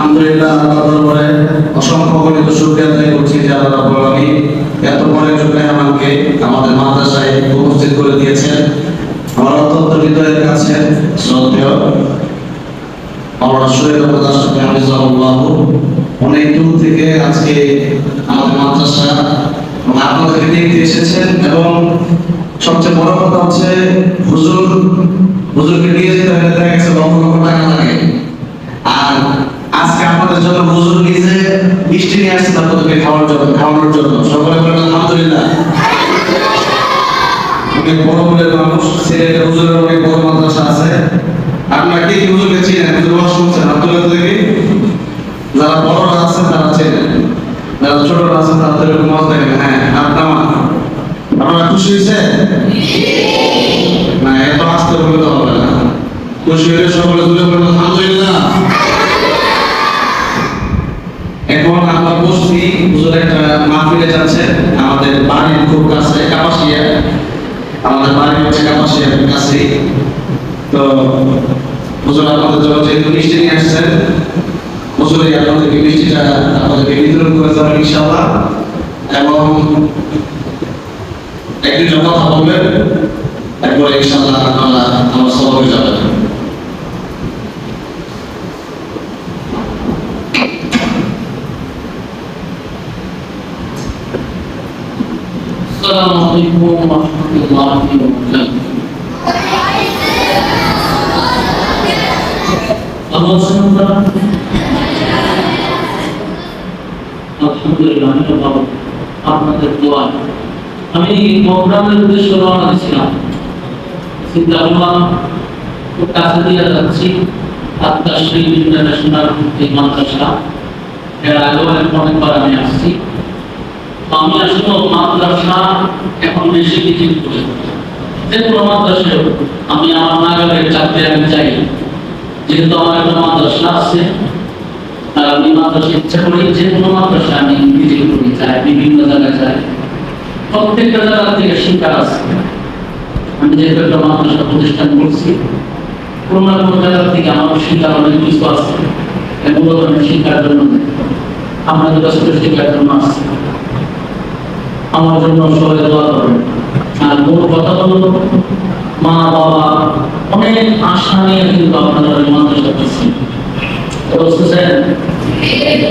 আলহামদুলিল্লাহ, আল্লাহ দরবারে অসংখ্য গণিত শুকরিয়া আদায় করছি যে আল্লাহ রাব্বুল আলামিন এত পরে যুগে আমাকে আমাদের মাদ্রাসায় উপস্থিত করে দিয়েছেন। আমার অত্যন্ত হৃদয়ের কাছে শ্রদ্ধেয় আমরা শহীদ রাষ্ট্রপতি হাফিজাহুল্লাহ অনেক দূর থেকে আজকে আমাদের মাদ্রাসা আপনাদেরকে দেখতে এসেছেন এবং সবচেয়ে বড় কথা হচ্ছে হুজুর, হুজুরকে নিয়ে যেতে হলে দেখা গেছে লক্ষ লক্ষ টাকা লাগে। আর আপনাদের জন্য হুজুর নিজে মিষ্টি নিয়ে আসছে আপনাদেরকে যারা বড়রা আছে তারা যারা ছোটরা আছে তাদের ওয়াজ দেখেন হ্যাঁ আপনার আপনারা খুশি হয়েছেন না এত আসতে বলে তো হবে না খুশি হলে সকলে তুলে বলেন আলহামদুলিল্লাহ এখন আমরা বসছি হুজুর একটা মাহফিলে যাচ্ছে, আমাদের বাড়ির খুব কাছে, কাপাসিয়া। আমাদের বাড়ি হচ্ছে কাপাসিয়ার কাছেই তো হুজুর আপনাদের জন্য যেহেতু মিষ্টি নিয়ে আসছেন, হুজুরই আপনাদেরকে মিষ্টিটা আপনাদেরকে বিতরণ করে যাবেন ইনশাআল্লাহ। এবং একদিন কথা বলবেন একবার ইনশাআল্লাহ আপনারা আমার সবাই যাবেন السلام عليكم ورحمة الله وبركاته ভালো আছেন আপনারা আলহামদুলিল্লাহ আমি ভালো আপনাদের দোয়া আমি প্রোগ্রামের উদ্দেশ্যে রওনা দিয়েছিলাম চিন্তা করলাম খুব কাছে দিয়ে যাচ্ছি আত্মাশ্রী ইন্টারন্যাশনাল এই মাদ্রাসা এর আগেও অনেকবার আমি আসছি আমি আসলে মাদ্রাসা এখন বেশি কিছু করি। যে কোনো মাদ্রাসায় আমি আমার চাকরি আমি চাই যেহেতু আমার একটা মাদ্রাসা আছে আমি মাদ্রাসা ইচ্ছা করি যে কোনো মাদ্রাসা আমি ভিজিট করি, চাই, বিভিন্ন জায়গায় যাই প্রত্যেকটা জায়গা থেকে শিক্ষা আছে। আমি যেহেতু একটা মাদ্রাসা প্রতিষ্ঠান করছি, কোনো জায়গা থেকে আমার অনেক কিছু আছে। এগুলো আমি শিক্ষার জন্য আপনাদের কাছে জন্য আসছি আমার জন্য সবাই দোয়া করবেন। আর মূল কথা হলো, মা, বাবা, অনেক আশা নিয়ে কিন্তু আপনারা মাদ্রাসা করছেন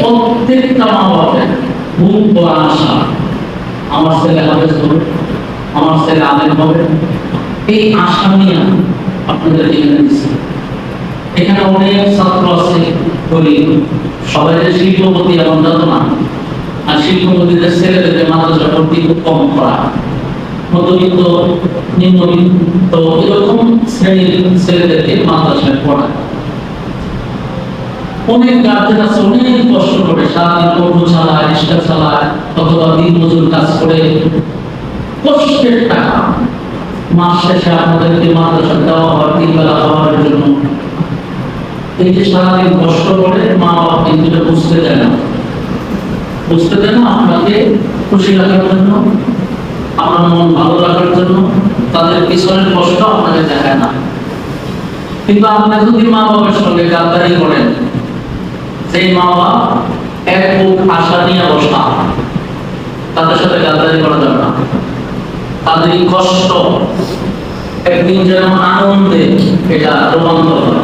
প্রত্যেকটা মা আশা। আমার ছেলে হাফেজ হবে, আমার ছেলে আলেম হবে। এই আশা নিয়ে আপনাদের এখানে দিচ্ছি। এখানে অনেক ছাত্র আছে বলি সবাই শিল্পপতি এমন তো না। আর শিল্পপতিদের ছেলেদের মাদ্রাসা ভর্তি খুব কম করা। মধ্যবিত্ত নিম্নবিত্ত এরকম শ্রেণির ছেলেদেরকে মাদ্রাসায় পড়ায় অনেক গার্জেন অনেক কষ্ট করে, সারাদিন অটো চালায়, রিক্সা চালায়, অথবা দিন মজুর কাজ করে। কষ্টের টাকা। মাস শেষে আপনাদেরকে মাদ্রাসা দেওয়া হয় তিন বেলা খাওয়ার জন্য। এই যে সারাদিন কষ্ট করে মা বাবা কিন্তু বুঝতে দেয় না। বুঝতে দেয় না আপনাকে খুশি রাখার জন্য, আপনার মন ভালো রাখার জন্য, তাদের পিছনের কষ্ট আপনাকে দেখায় না। কিন্তু আপনি যদি মা বাবার সঙ্গে গাদ্দারি করেন সেই মা বাবা এক বুক আশা নিয়ে বসা, তাদের সাথে গাদ্দারি করা যাবে না। তাদের কষ্ট একদিন যেন আনন্দে এটা রূপান্তর হয়।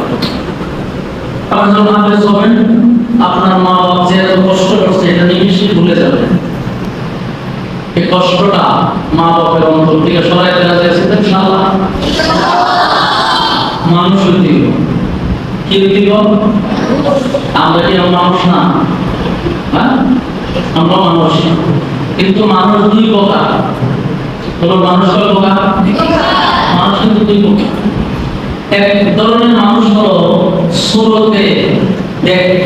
আপনি যখন হবেন আপনার মা বাবা যে এত কষ্ট করছে, এটা নিমিশে ভুলে যাবে এই কষ্টটা মা বাবার অন্তর থেকে রাজি আছে তো ইনশাআল্লাহ। মানুষ দিব কি দিব আমরা কি মানুষ না? হ্যাঁ? আমরা মানুষ। কিন্তু মানুষ দুই প্রকার। কোনো মানুষ কয় প্রকার? মানুষ কিন্তু দুই প্রকার। এক ধরনের মানুষ হলো সুরতে দেখতে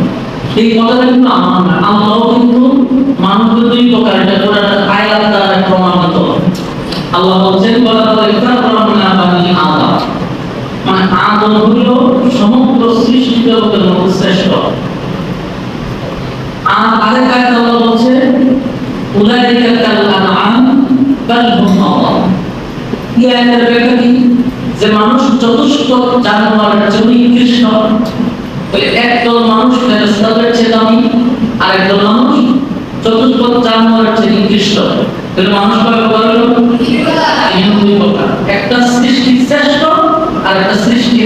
এই আল্লাহ কিন্তু মানুষকে দুই প্রকার এটা করে একটা আয়াত দ্বারা প্রমাণিত আল্লাহ বলছেন, বলা মানে আর আরেক আয়াত আল্লাহ বলছে উলাইকা যে মানুষ চতুষ্প জানোয়ারের চেয়ে নিকৃষ্ট ওই একদল মানুষ আর একদল মানুষ চতুষ্প জানোয়ারের চেয়ে মানুষ প্রকার একটা সৃষ্টি শ্রেষ্ঠ আর একটা সৃষ্টি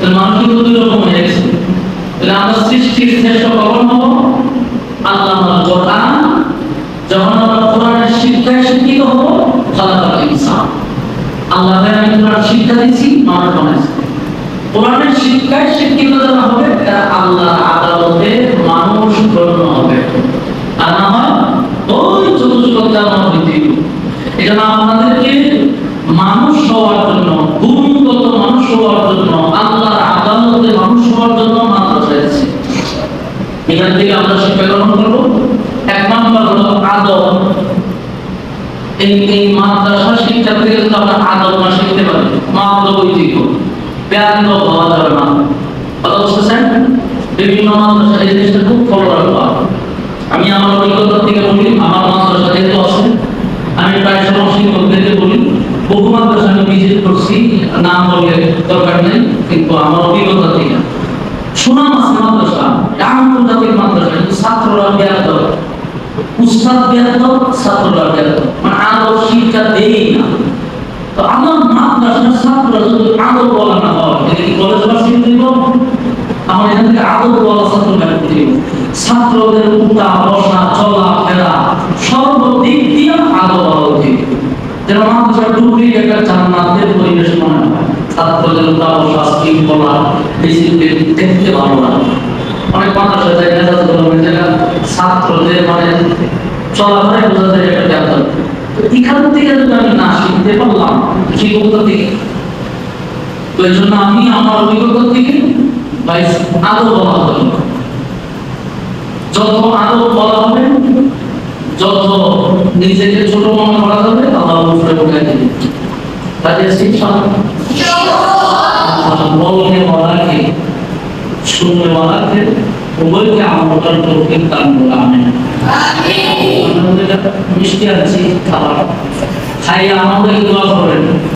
তাহলে মানুষ দুই রকম হয়ে গেছে। আমরা সৃষ্টির শ্রেষ্ঠ কখন হব? আল্লাহ কোরআন। যখন আমরা কোরআনের শিক্ষায় শিক্ষিত হব, খালাকাল ইনসান। আল্লাহ আমি কোরআন শিক্ষা দিচ্ছি মানুষ বানাইছে। কোরআনের শিক্ষায় শিক্ষিত যারা হবে, তারা আল্লাহ আদালতে মানুষ গণ্য হবে। আর না হয় ওই চতুষ্পদ এটা আপনাদেরকে মানুষ হওয়ার জন্য গুণগত মানুষ হওয়ার জন্য আল্লাহর আদালতে মানুষ হওয়ার জন্য মাত্র চাইছে এখান থেকে আমরা শিক্ষা গ্রহণ করব এক নম্বর হলো আদব এই এই মাদ্রাসা শিক্ষা থেকে যদি আমরা আদব না শিখতে পারি মাত্র ঐতিহ্য আমি আমার অভিজ্ঞতা থেকে বলি, আমার মাদ্রাসা যেহেতু আমার অভিজ্ঞতা থেকে। সুনাম আছে মাদ্রাসা আন্তর্জাতিক মাদ্রাসা, কিন্তু ছাত্ররা ব্যাহত উস্তাদ ব্যাহত ছাত্ররা ব্যাহত মানে আদব শিক্ষা দেই না। তো আমার মাদ্রাসার ছাত্ররা যদি আদব বলা না আমার বলা ছাত্রদের উঠা, বসা, চলা, ফেরা, সর্বদিক দিয়ে আদব হওয়া উচিত। মাদ্রাসা ডুবলি জান্নাতের পরিবেশ মনে হয়। ছাত্রদের উঠা, বসা শৃঙ্খলা ডিসিপ্লিন দেখতে ভালো লাগে। অনেক মাদ্রাসা যায়, মেজাজ জায়গা ছাত্রদের মানে চলাফেরায় বোঝা যায় একটা ব্যাপার এখান থেকে যদি আমি না শিখতে পারলাম, শিক্ষকতা থেকে, তো এই জন্য আমি আমার অভিজ্ঞতা থেকে বলা যত আরও বলা হবে যত নিজেকে ছোট মনে করা যাবে আল্লাহ উপরে উঠে দেবে। তাহলে শিক্ষা বলনে বলাকে উভয়কে আমলটার তৌফিক দান করে আমেন। মিষ্টি আছি খাবার। খাইয়ে আমাদের দোয়া করেন।